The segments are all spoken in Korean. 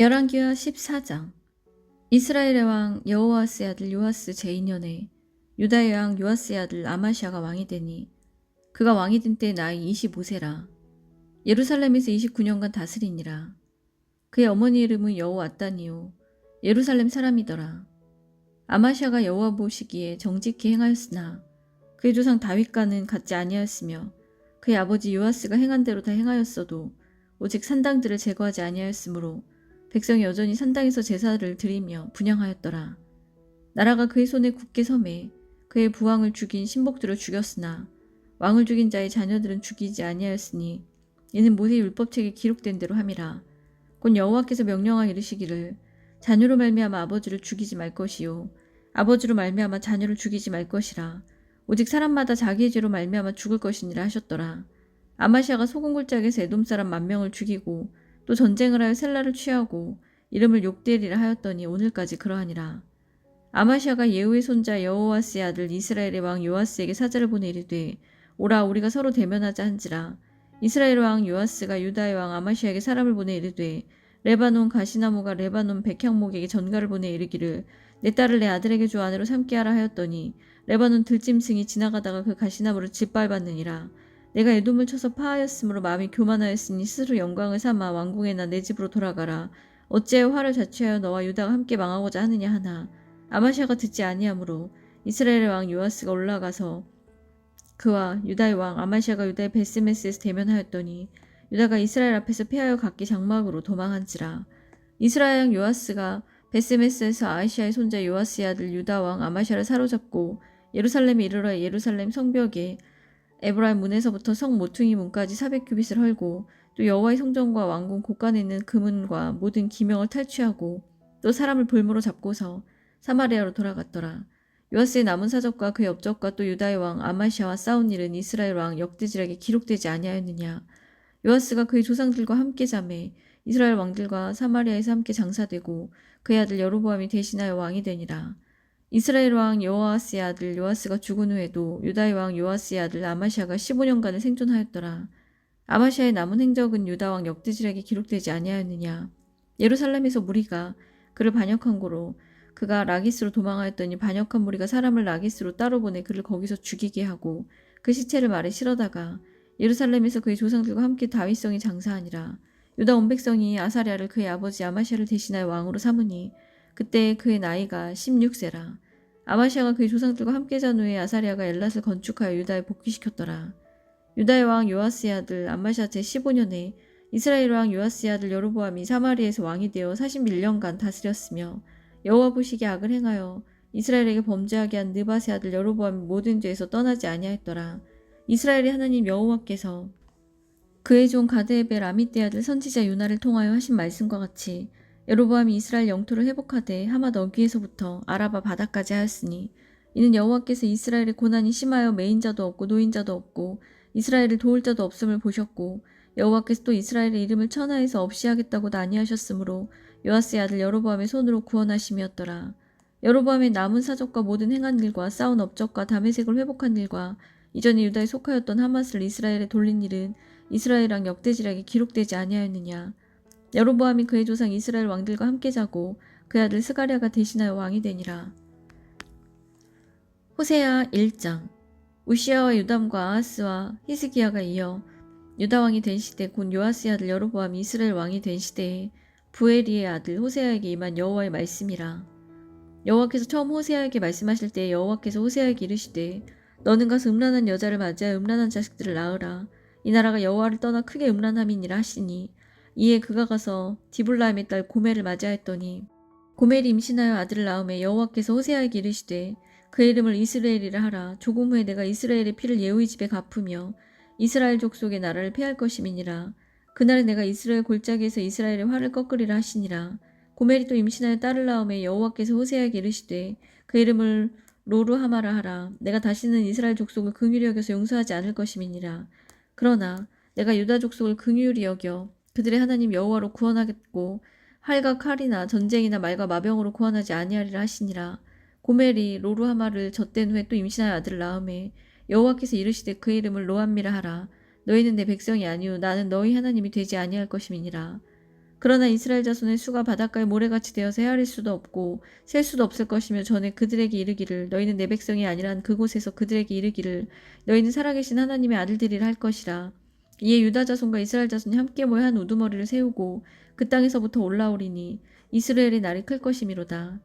열왕기하 14장. 이스라엘의 왕 여호와스의 아들 요아스 제2년에 유다의 왕 요아스의 아들 아마시아가 왕이 되니 그가 왕이 된 때 나이 25세라. 예루살렘에서 29년간 다스리니라. 그의 어머니 이름은 여호아따니요. 예루살렘 사람이더라. 아마시아가 여호와 보시기에 정직히 행하였으나 그의 조상 다윗과는 같지 아니하였으며 그의 아버지 요아스가 행한 대로 다 행하였어도 오직 산당들을 제거하지 아니하였으므로 백성이 여전히 산당에서 제사를 드리며 분양하였더라. 나라가 그의 손에 굳게 섬에 그의 부왕을 죽인 신복들을 죽였으나 왕을 죽인 자의 자녀들은 죽이지 아니하였으니 이는 모세 율법책에 기록된 대로 함이라. 곧 여호와께서 명령하 이르시기를 자녀로 말미암아 아버지를 죽이지 말 것이요 아버지로 말미암아 자녀를 죽이지 말 것이라. 오직 사람마다 자기의 죄로 말미암아 죽을 것이니라 하셨더라. 아마시아가 소금 골짜기에서 에돔 사람 만 명을 죽이고 또 전쟁을 하여 셀라를 취하고 이름을 욕되리라 하였더니 오늘까지 그러하니라. 아마시아가 예후의 손자 여호와스의 아들 이스라엘의 왕 요아스에게 사자를 보내 이르되 오라 우리가 서로 대면하자 한지라 이스라엘 왕 요아스가 유다의 왕 아마시아에게 사람을 보내 이르되 레바논 가시나무가 레바논 백향목에게 전가를 보내 이르기를 내 딸을 내 아들에게 주 아내로 삼게 하라 하였더니 레바논 들짐승이 지나가다가 그 가시나무를 짓밟았느니라 내가 에돔을 쳐서 파하였으므로 마음이 교만하였으니 스스로 영광을 삼아 왕궁에나 내 집으로 돌아가라. 어찌하여 화를 자취하여 너와 유다가 함께 망하고자 하느냐 하나. 아마시아가 듣지 아니하므로 이스라엘의 왕 요아스가 올라가서 그와 유다의 왕 아마시아가 유다의 베스메스에서 대면하였더니 유다가 이스라엘 앞에서 패하여 각기 장막으로 도망한지라. 이스라엘 왕 요아스가 베스메스에서 아이시아의 손자 요아스의 아들 유다 왕 아마시아를 사로잡고 예루살렘에 이르러 예루살렘 성벽에 에브라임 문에서부터 성 모퉁이 문까지 400규빗을 헐고 또 여호와의 성전과 왕궁 곳간에 있는 금은과 모든 기명을 탈취하고 또 사람을 볼모로 잡고서 사마리아로 돌아갔더라. 요아스의 남은 사적과 그의 업적과 또 유다의 왕 아마시아와 싸운 일은 이스라엘 왕 역대지락에 기록되지 아니하였느냐. 요아스가 그의 조상들과 함께 잠에 이스라엘 왕들과 사마리아에서 함께 장사되고 그의 아들 여로보암이 대신하여 왕이 되니라. 이스라엘 왕 요아스의 아들 요아스가 죽은 후에도 유다의 왕 요아스의 아들 아마시아가 15년간을 생존하였더라. 아마시아의 남은 행적은 유다 왕 역대지락에 기록되지 아니하였느냐. 예루살렘에서 무리가 그를 반역한 고로 그가 라기스로 도망하였더니 반역한 무리가 사람을 라기스로 따로 보내 그를 거기서 죽이게 하고 그 시체를 말에 실어다가 예루살렘에서 그의 조상들과 함께 다윗성이 장사하니라. 유다 온 백성이 아사랴를 그의 아버지 아마시아를 대신하여 왕으로 삼으니 그때 그의 나이가 16세라. 아마시아가 그의 조상들과 함께 잔 후에 아사리아가 엘랏을 건축하여 유다에 복귀시켰더라. 유다의 왕 요아스의 아들 아마시아 제15년에 이스라엘 왕 요아스의 아들 여로보암이 사마리에서 왕이 되어 41년간 다스렸으며 여호와 보시기에 악을 행하여 이스라엘에게 범죄하게 한 느바세 아들 여로보암이 모든 죄에서 떠나지 아니하였더라. 이스라엘의 하나님 여호와께서 그의 종 가드에벨 아미떼 아들 선지자 유나를 통하여 하신 말씀과 같이 여로보암이 이스라엘 영토를 회복하되 하맛 어귀에서부터 아라바 바다까지 하였으니 이는 여호와께서 이스라엘의 고난이 심하여 매인 자도 없고 노인 자도 없고 이스라엘을 도울 자도 없음을 보셨고 여호와께서 또 이스라엘의 이름을 천하에서 없이 하겠다고 난이하셨으므로 요아스의 아들 여로보암의 손으로 구원하심이었더라. 여로보암의 남은 사적과 모든 행한 일과 싸운 업적과 다메색을 회복한 일과 이전에 유다에 속하였던 하맛을 이스라엘에 돌린 일은 이스라엘왕 역대지락에 기록되지 아니하였느냐. 여로보암이 그의 조상 이스라엘 왕들과 함께 자고 그 아들 스가랴가 대신하여 왕이 되니라. 호세아 1장 우시아와 유담과 아하스와 히스기야가 이어 유다 왕이 된 시대 곧 요아스의 아들 여로보암이 이스라엘 왕이 된 시대에 부에리의 아들 호세아에게 임한 여호와의 말씀이라. 여호와께서 처음 호세아에게 말씀하실 때 여호와께서 호세아에게 이르시되 너는 가서 음란한 여자를 맞이하여 음란한 자식들을 낳으라. 이 나라가 여호와를 떠나 크게 음란함이니라 하시니 이에 그가 가서 디블라임의 딸 고멜을 맞이하였더니 고멜이 임신하여 아들을 낳음에 여호와께서 호세아에게 이르시되 그 이름을 이스라엘이라 하라. 조금 후에 내가 이스라엘의 피를 예후의 집에 갚으며 이스라엘 족속의 나라를 패할 것임이니라. 그날에 내가 이스라엘 골짜기에서 이스라엘의 화를 꺾으리라 하시니라. 고멜이 또 임신하여 딸을 낳음에 여호와께서 호세아에게 이르시되 그 이름을 로루하마라 하라. 내가 다시는 이스라엘 족속을 긍휼히 여겨서 용서하지 않을 것임이니라. 그러나 내가 유다 족속을 긍휼히 여겨 그들의 하나님 여호와로 구원하겠고 활과 칼이나 전쟁이나 말과 마병으로 구원하지 아니하리라 하시니라. 고멜이 로루하마를 젖된 후에 또 임신하여 아들을 낳음에 여호와께서 이르시되 그 이름을 로암미라 하라. 너희는 내 백성이 아니오 나는 너희 하나님이 되지 아니할 것임이니라. 그러나 이스라엘 자손의 수가 바닷가의 모래같이 되어서 헤아릴 수도 없고 셀 수도 없을 것이며 전에 그들에게 이르기를 너희는 내 백성이 아니란 그곳에서 그들에게 이르기를 너희는 살아계신 하나님의 아들들이라 할 것이라 이에 유다 자손과 이스라엘 자손이 함께 모여 한 우두머리를 세우고 그 땅에서부터 올라오리니 이스라엘의 날이 클 것이미로다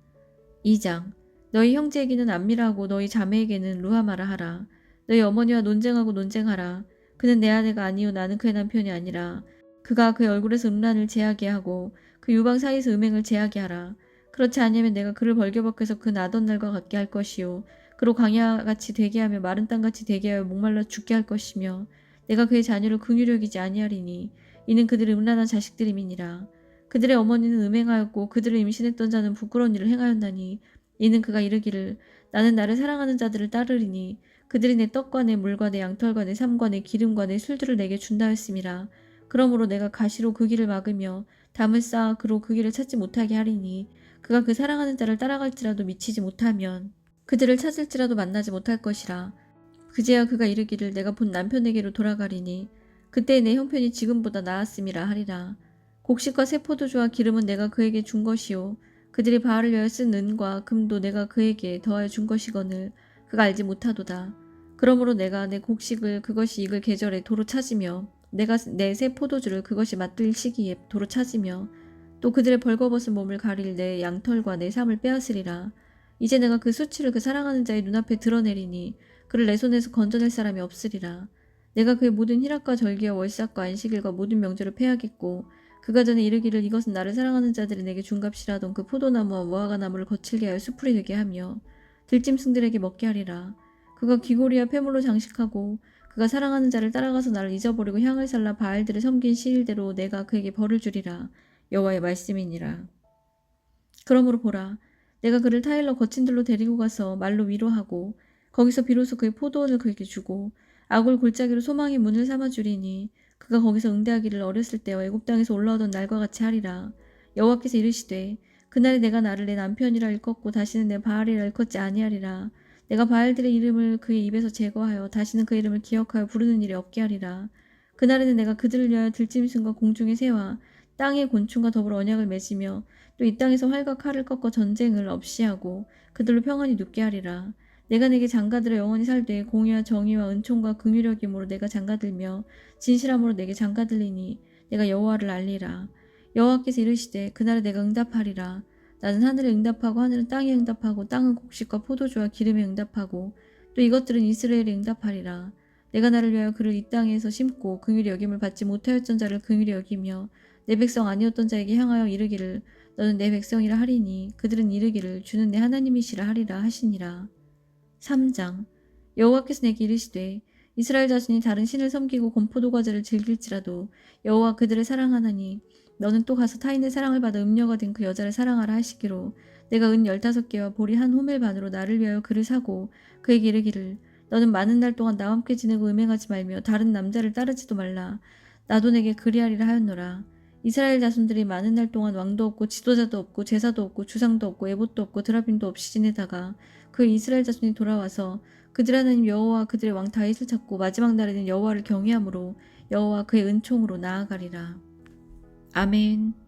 2장 너희 형제에게는 안미라고 너희 자매에게는 루하마라 하라 너희 어머니와 논쟁하고 논쟁하라 그는 내 아내가 아니요 나는 그의 남편이 아니라 그가 그의 얼굴에서 음란을 제하게 하고 그 유방 사이에서 음행을 제하게 하라. 그렇지 아니하면 내가 그를 벌겨벗겨서 그 나던 날과 같게 할 것이요. 그로 광야같이 되게 하며 마른 땅같이 되게 하여 목말라 죽게 할 것이며 내가 그의 자녀를 긍휼히 여기지 아니하리니 이는 그들의 음란한 자식들임이니라. 그들의 어머니는 음행하였고 그들을 임신했던 자는 부끄러운 일을 행하였나니 이는 그가 이르기를 나는 나를 사랑하는 자들을 따르리니 그들이 내 떡과 내 물과 내 양털과 내 삶과 내 기름과 내 술들을 내게 준다 했음이라. 그러므로 내가 가시로 그 길을 막으며 담을 쌓아 그로 그 길을 찾지 못하게 하리니 그가 그 사랑하는 자를 따라갈지라도 미치지 못하면 그들을 찾을지라도 만나지 못할 것이라 그제야 그가 이르기를 내가 본 남편에게로 돌아가리니 그때 내 형편이 지금보다 나았음이라 하리라. 곡식과 새 포도주와 기름은 내가 그에게 준 것이요. 그들이 바알을 위하여 쓴 은과 금도 내가 그에게 더하여 준 것이거늘 그가 알지 못하도다. 그러므로 내가 내 곡식을 그것이 익을 계절에 도로 찾으며 내가 내 새 포도주를 그것이 맛들 시기에 도로 찾으며 또 그들의 벌거벗은 몸을 가릴 내 양털과 내 삶을 빼앗으리라. 이제 내가 그 수치를 그 사랑하는 자의 눈앞에 드러내리니 그를 내 손에서 건져낼 사람이 없으리라. 내가 그의 모든 희락과 절기와 월삭과 안식일과 모든 명절을 패하겠고 그가 전에 이르기를 이것은 나를 사랑하는 자들이 내게 준값이라던 그 포도나무와 무화과 나무를 거칠게 하여 수풀이 되게 하며 들짐승들에게 먹게 하리라. 그가 귀고리와 폐물로 장식하고 그가 사랑하는 자를 따라가서 나를 잊어버리고 향을 살라 바알들을 섬긴 시일대로 내가 그에게 벌을 주리라. 여호와의 말씀이니라. 그러므로 보라. 내가 그를 타일러 거친들로 데리고 가서 말로 위로하고 거기서 비로소 그의 포도원을 그에게 주고 악을 골짜기로 소망의 문을 삼아 주리니 그가 거기서 응대하기를 어렸을 때와 애굽 땅에서 올라오던 날과 같이 하리라. 여호와께서 이르시되 그날에 내가 나를 내 남편이라 일컫고 다시는 내 바알이라 일컫지 아니하리라. 내가 바알들의 이름을 그의 입에서 제거하여 다시는 그 이름을 기억하여 부르는 일이 없게 하리라. 그날에는 내가 그들을 위하여 들짐승과 공중의 새와 땅의 곤충과 더불어 언약을 맺으며 또 이 땅에서 활과 칼을 꺾어 전쟁을 없이 하고 그들로 평안히 눕게 하리라. 내가 내게 장가들어 영원히 살되 공의와 정의와 은총과 긍휼력임으로 내가 장가들며 진실함으로 내게 장가들리니 내가 여호와를 알리라. 여호와께서 이르시되 그날에 내가 응답하리라. 나는 하늘에 응답하고 하늘은 땅에 응답하고 땅은 곡식과 포도주와 기름에 응답하고 또 이것들은 이스라엘에 응답하리라. 내가 나를 위하여 그를 이 땅에서 심고 긍휼히 여김을 받지 못하였던 자를 긍휼히 여기며 내 백성 아니었던 자에게 향하여 이르기를 너는 내 백성이라 하리니 그들은 이르기를 주는 내 하나님이시라 하리라 하시니라. 3장. 여호와께서 내게 이르시되 이스라엘 자손이 다른 신을 섬기고 건포도 과자를 즐길지라도 여호와 그들을 사랑하나니 너는 또 가서 타인의 사랑을 받아 음녀가 된 그 여자를 사랑하라 하시기로 내가 은 열다섯 개와 보리 한 호멜 반으로 나를 위하여 그를 사고 그에게 이르기를 너는 많은 날 동안 나와 함께 지내고 음행하지 말며 다른 남자를 따르지도 말라. 나도 내게 그리하리라 하였노라. 이스라엘 자손들이 많은 날 동안 왕도 없고 지도자도 없고 제사도 없고 주상도 없고 에봇도 없고 드라빔도 없이 지내다가 그 이스라엘 자손이 돌아와서 그들 하나님 여호와 그들의 왕 다윗을 찾고 마지막 날에는 여호와를 경외함으로 여호와 그의 은총으로 나아가리라. 아멘.